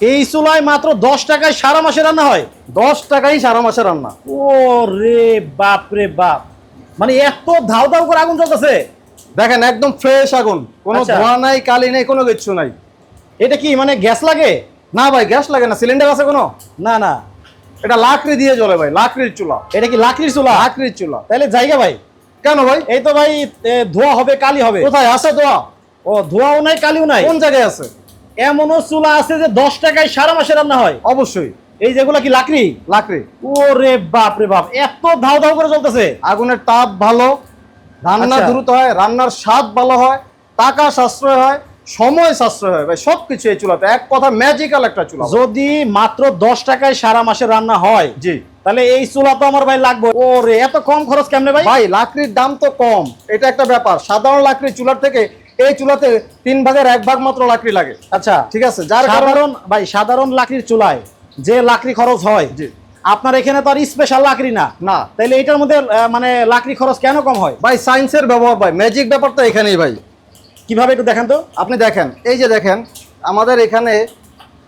এই চুলায় মাত্র দশ টাকায় সারা মাসে রান্না হয়। দশ টাকাই সারা মাসে রান্না। ও রে বাপ রে বাপ। মানে এত ধাও ধাও করে আগুন জ্বলতেছে। দেখেন একদম ফ্রেশ আগুন। কোনো আচ্ছা। ধোঁয়া নাই কালি নেই কোনো কিচ্ছু নাই। এটা কি মানে গ্যাস লাগে? না ভাই গ্যাস লাগে না। সিলিন্ডার আছে কোনো? না না। এটা লাকড়ি দিয়ে জ্বলে ভাই লাকড়ির চুলা। এটা কি লাকড়ির চুলা? লাকড়ির চুলা। তাহলে জায়গা ভাই। কেন ভাই? এই তো ভাই ধোয়া হবে কালি হবে। কোথায়? আছে দোয়া ও ধোয়াও নাই কালিও নাই। কোন জায়গায় আছে? এমনও চুলা আছে যে দশ টাকায় সারা মাসে রান্না হয়। অবশ্যই। এই যেগুলা কি লাকড়ি? লাকড়ি। ও রে বাপ রে বাপ এত ধাও ধাও করে চলতেছে। আগুনের তাপ ভালো রান্না আচ্ছা। দ্রুত হয় রান্নার স্বাদ ভালো হয় টাকা সাশ্রয় হয় সময় সাশ্রয় হয়। ভাই সবকিছু এই চুলাতে। এক কথা ম্যাজিক্যাল একটা চুলা। যদি মাত্র দশ টাকায় সারা মাসে রান্না হয় জি। তাহলে এই চুলা তো আমার ভাই লাগবে। ও রে এত কম খরচ কেমনে ভাই? ভাই লাকড়ির দাম তো কম। এটা একটা ব্যাপার। সাধারণ লাকড়ির চুলার থেকে এই চুলাতে তিন ভাগের এক ভাগ মাত্র লাকড়ি লাগে। আচ্ছা ঠিক আছে? যার কারণে সাধারণ ভাই সাধারণ লাকড়ির চুলায় যে লাকড়ি খরচ হয় আপনার এখানে তো আর স্পেশাল লাকড়ি না। না। তাহলে এটার মধ্যে মানে লাকড়ি খরচ কেন কম হয়? ভাই সায়েন্সের ব্যবহার ভাই ম্যাজিক ব্যাপারটা এখানেই ভাই। কীভাবে একটু দেখেন তো? আপনি দেখেন এই যে দেখেন আমাদের এখানে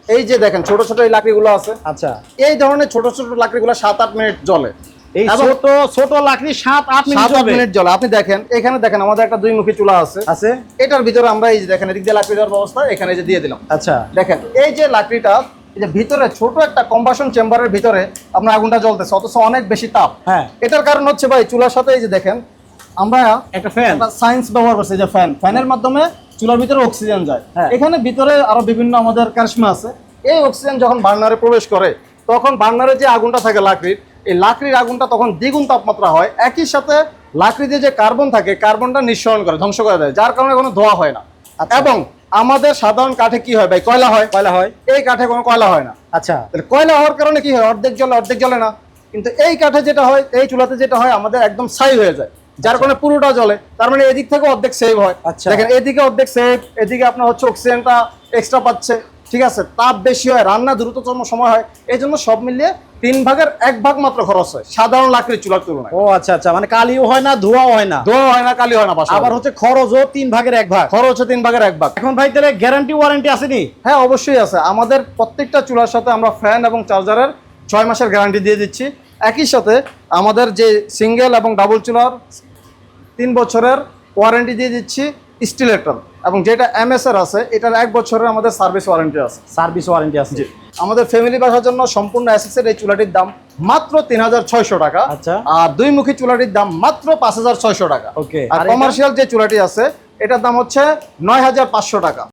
এই যে দেখেন ছোট ছোট এই লাকড়িগুলো আছে। আচ্ছা। এই ধরনের ছোট ছোট লাকড়িগুলো সাত আট মিনিট জ্বলে। এই ছোট ছোট লাকড়ি মিনিট মিনিট জ্বলে। আপনি দেখেন এখানে দেখেন আমাদের একটা দুই মুখী চুলা আছে। আছে। এটার ভিতরে আমরা এই যে দেখেন এদিক দিয়ে লাকড়ি দেওয়ার ব্যবস্থা এখানে যে দিয়ে দিলাম। আচ্ছা। দেখেন এই যে লাকড়িটা এই যে ভিতরে ছোট একটা কম্বাসন চেম্বারের ভিতরে আপনার আগুনটা জ্বলতেছে অথচ অনেক বেশি তাপ। হ্যাঁ। এটার কারণ হচ্ছে ভাই চুলার সাথে এই যে দেখেন আমরা একটা ফ্যান। সায়েন্স ব্যবহার করছি যে ফ্যান। ফ্যানের মাধ্যমে চুলার ভিতরে অক্সিজেন যায়। হ্যাঁ। এখানে ভিতরে আরও বিভিন্ন আমাদের কারিশমা আছে। এই অক্সিজেন যখন বার্নারে প্রবেশ করে তখন বার্নারে যে আগুনটা থাকে লাকড়ির এই লাকড়ির আগুনটা তখন দ্বিগুণ তাপমাত্রা হয়। একই সাথে লাকড়িতে যে কার্বন থাকে কার্বনটা নিঃসরণ করে ধ্বংস করে দেয় যার কারণে কোনো ধোয়া হয় না। আচ্ছা। এবং আমাদের সাধারণ কাঠে কি হয় ভাই? কয়লা হয়? কয়লা হয়? এই কাঠে কোনো কয়লা হয় না। আচ্ছা। তাহলে কয়লা হওয়ার কারণে কি হয়? অর্ধেক জলে অর্ধেক জলে না। কিন্তু এই কাঠে যেটা হয় এই চুলাতে যেটা হয় আমাদের একদম ছাই হয়ে যায়। যার কারণে পুরোটা জলে তার মানে এদিক থেকে অর্ধেক সেভ হয়। আচ্ছা। দেখেন এদিকে অর্ধেক সেভ এদিকে আপনার হচ্ছে অক্সিজেনটা এক্সট্রা পাচ্ছে। ঠিক আছে? তাপ বেশি হয় রান্না দ্রুততম সময় হয় এই জন্য সব মিলিয়ে তিন ভাগের এক ভাগ মাত্র খরচ হয় সাধারণ লাকড়ির চুলার তুলনায়। ও আচ্ছা আচ্ছা মানে কালিও হয় না ধোঁয়াও হয় না? ধোয়া হয় না কালি হয় না আবার হচ্ছে খরচও তিন ভাগের এক ভাগ? খরচ হচ্ছে তিন ভাগের এক ভাগ। এখন ভাই তাহলে গ্যারান্টি ওয়ারেন্টি আসেনি? হ্যাঁ অবশ্যই আছে। আমাদের প্রত্যেকটা চুলার সাথে আমরা ফ্যান এবং চার্জারের ছয় মাসের গ্যারান্টি দিয়ে দিচ্ছি। একই সাথে আমাদের যে সিঙ্গেল এবং ডাবল চুলার তিন বছরের ওয়ারেন্টি দিয়ে দিচ্ছি। স্টিলেটার এবং যেটা এম এস এর আছে এটার এক বছরের আমাদের সার্ভিস ওয়ারেন্টি আছে। সার্ভিস ওয়ারেন্টি আছে। আমাদের ফ্যামিলি বাসার জন্য সম্পূর্ণ অ্যাসেসের এই চুলাটির দাম মাত্র তিন হাজার ছয়শো টাকা। আচ্ছা। আর দুই মুখী চুলাটির দাম মাত্র পাঁচ হাজার ছয়শো টাকা। আর কমার্শিয়াল যে চুলাটি আছে এটার দাম হচ্ছে নয় হাজার পাঁচশো টাকা।